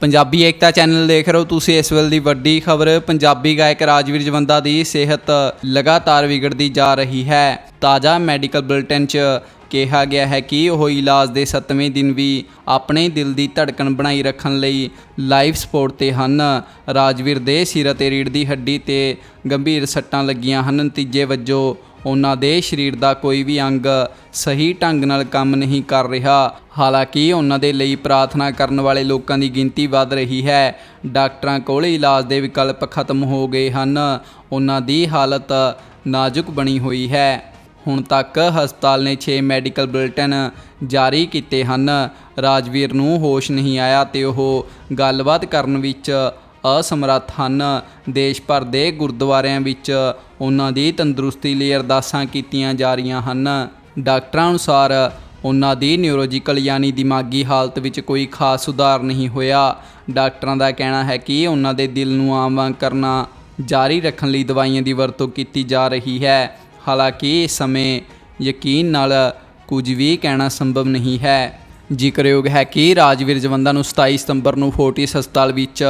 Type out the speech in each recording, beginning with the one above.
ਪੰਜਾਬੀ ਏਕਤਾ channel ਦੇਖ ਰਹੇ ਹੋ ਤੁਸੀਂ ਇਸ ਵੇਲੇ ਦੀ ਵੱਡੀ ਖਬਰ। ਪੰਜਾਬੀ ਗਾਇਕ ਰਾਜਵੀਰ ਜਵੰਦਾ ਦੀ ਸਿਹਤ ਲਗਾਤਾਰ ਵਿਗੜਦੀ ਜਾ ਰਹੀ ਹੈ। ਤਾਜ਼ਾ ਮੈਡੀਕਲ ਬੁਲੇਟਿਨ 'ਚ ਕਿਹਾ ਗਿਆ ਹੈ ਕਿ ਉਹ ਇਲਾਜ ਦੇ 7ਵੇਂ ਦਿਨ ਵੀ ਆਪਣੇ ਦਿਲ ਦੀ ਧੜਕਣ ਬਣਾਈ ਰੱਖਣ ਲਈ ਲਾਈਵ ਸਪੋਰਟ ਤੇ ਹਨ। ਰਾਜਵੀਰ ਦੇ ਸਿਰ ਅਤੇ ਰੀੜ੍ਹ ਦੀ ਹੱਡੀ ਤੇ ਗੰਭੀਰ ਸੱਟਾਂ ਲੱਗੀਆਂ ਹਨ। ਨਤੀਜੇ ਵਜੋਂ ਉਹਨਾਂ ਦੇ ਸਰੀਰ ਦਾ ਕੋਈ ਵੀ ਅੰਗ ਸਹੀ ਢੰਗ ਨਾਲ ਕੰਮ ਨਹੀਂ ਕਰ ਰਿਹਾ। ਹਾਲਾਂਕਿ ਉਹਨਾਂ ਦੇ ਲਈ ਪ੍ਰਾਰਥਨਾ ਕਰਨ ਵਾਲੇ ਲੋਕਾਂ ਦੀ ਗਿਣਤੀ ਵੱਧ ਰਹੀ ਹੈ। ਡਾਕਟਰਾਂ ਕੋਲ ਇਲਾਜ ਦੇ ਵਿਕਲਪ ਖਤਮ ਹੋ ਗਏ ਹਨ। ਉਹਨਾਂ ਦੀ ਹਾਲਤ ਨਾਜ਼ੁਕ ਬਣੀ ਹੋਈ ਹੈ। ਹੁਣ ਤੱਕ ਹਸਪਤਾਲ ਨੇ 6 ਮੈਡੀਕਲ ਬੁਲੇਟਿਨ ਜਾਰੀ ਕੀਤੇ ਹਨ। ਰਾਜਵੀਰ ਨੂੰ ਹੋਸ਼ ਨਹੀਂ ਆਇਆ ਤੇ ਉਹ ਗੱਲਬਾਤ ਕਰਨ ਵਿੱਚ ਅਸਮਰੱਥ ਹਨ। ਦੇਸ਼ ਭਰ ਦੇ ਗੁਰਦੁਆਰਿਆਂ ਵਿੱਚ ਉਹਨਾਂ ਦੀ ਤੰਦਰੁਸਤੀ ਲਈ ਅਰਦਾਸਾਂ ਕੀਤੀਆਂ ਜਾ ਰਹੀਆਂ ਹਨ। ਡਾਕਟਰਾਂ ਅਨੁਸਾਰ ਉਹਨਾਂ ਦੀ ਨਿਊਰੋਲੋਜੀਕਲ ਯਾਨੀ ਦਿਮਾਗੀ ਹਾਲਤ ਵਿੱਚ ਕੋਈ ਖਾਸ ਸੁਧਾਰ ਨਹੀਂ ਹੋਇਆ। ਡਾਕਟਰਾਂ ਦਾ ਕਹਿਣਾ ਹੈ ਕਿ ਉਹਨਾਂ ਦੇ ਦਿਲ ਨੂੰ ਆਮ ਵਾਂਗ ਕਰਨਾ, ਜਾਰੀ ਰੱਖਣ ਲਈ ਦਵਾਈਆਂ ਦੀ ਵਰਤੋਂ ਕੀਤੀ ਜਾ ਰਹੀ ਹੈ। ਹਾਲਾਂਕਿ ਇਸ ਸਮੇਂ ਯਕੀਨ ਨਾਲ ਕੁਝ ਵੀ ਕਹਿਣਾ ਸੰਭਵ ਨਹੀਂ ਹੈ। ਜ਼ਿਕਰਯੋਗ ਹੈ ਕਿ ਰਾਜਵੀਰ ਜਵੰਦਾ ਨੂੰ 27 ਸਤੰਬਰ ਨੂੰ ਫੋਰਟਿਸ ਹਸਪਤਾਲ ਵਿੱਚ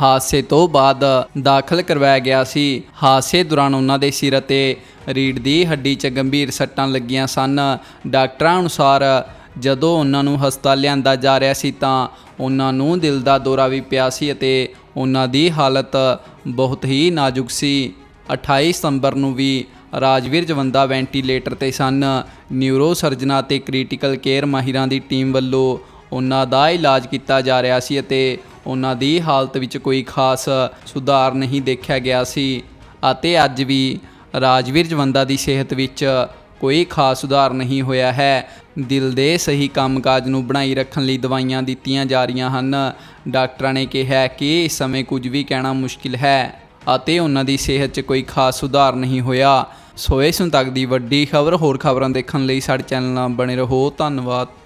ਹਾਦਸੇ ਤੋਂ ਬਾਅਦ ਦਾਖਲ ਕਰਵਾਇਆ ਗਿਆ ਸੀ। ਹਾਦਸੇ ਦੌਰਾਨ ਉਹਨਾਂ ਦੇ ਸਿਰ ਅਤੇ ਰੀੜ੍ਹ ਦੀ ਹੱਡੀ 'ਚ ਗੰਭੀਰ ਸੱਟਾਂ ਲੱਗੀਆਂ ਸਨ। ਡਾਕਟਰਾਂ ਅਨੁਸਾਰ ਜਦੋਂ ਉਹਨਾਂ ਨੂੰ ਹਸਪਤਾਲ ਲਿਆਂਦਾ ਜਾ ਰਿਹਾ ਸੀ ਤਾਂ ਉਹਨਾਂ ਨੂੰ ਦਿਲ ਦਾ ਦੌਰਾ ਵੀ ਪਿਆ ਸੀ ਅਤੇ ਉਹਨਾਂ ਦੀ ਹਾਲਤ ਬਹੁਤ ਹੀ ਨਾਜ਼ੁਕ ਸੀ। 28 ਸਤੰਬਰ ਨੂੰ ਵੀ ਰਾਜਵੀਰ ਜਵੰਦਾ ਵੈਂਟੀਲੇਟਰ ਤੇ ਸਨ। ਨਿਊਰੋ ਸਰਜਨਾਂ ਤੇ ਕ੍ਰਿਟੀਕਲ ਕੇਅਰ ਮਾਹਿਰਾਂ ਦੀ ਟੀਮ ਵੱਲੋਂ ਉਹਨਾਂ ਦਾ ਇਲਾਜ ਕੀਤਾ ਜਾ ਰਿਹਾ ਸੀ ਅਤੇ ਉਹਨਾਂ ਦੀ ਹਾਲਤ ਵਿੱਚ ਕੋਈ ਖਾਸ ਸੁਧਾਰ ਨਹੀਂ ਦੇਖਿਆ ਗਿਆ ਸੀ ਅਤੇ ਅੱਜ ਵੀ ਰਾਜਵੀਰ ਜਵੰਦਾ ਦੀ ਸਿਹਤ ਵਿੱਚ ਕੋਈ ਖਾਸ ਸੁਧਾਰ ਨਹੀਂ ਹੋਇਆ ਹੈ। ਦਿਲ ਦੇ ਸਹੀ ਕੰਮਕਾਜ ਨੂੰ ਬਣਾਈ ਰੱਖਣ ਲਈ ਦਵਾਈਆਂ ਦਿੱਤੀਆਂ ਜਾ ਰਹੀਆਂ ਹਨ। ਡਾਕਟਰਾਂ ਨੇ ਕਿਹਾ ਕਿ ਇਸ ਸਮੇਂ ਕੁਝ ਵੀ ਕਹਿਣਾ ਮੁਸ਼ਕਿਲ ਹੈ ਅਤੇ ਉਹਨਾਂ ਦੀ ਸਿਹਤ 'ਚ ਕੋਈ ਖਾਸ ਸੁਧਾਰ ਨਹੀਂ ਹੋਇਆ। ਸੋ ਇਸ ਹੁਣ ਤੱਕ ਦੀ ਵੱਡੀ ਖਬਰ ਹੋਰ ਖਬਰਾਂ ਦੇਖਣ ਲਈ ਸਾਡੇ ਚੈਨਲ ਨਾਲ ਬਣੇ ਰਹੋ। ਧੰਨਵਾਦ।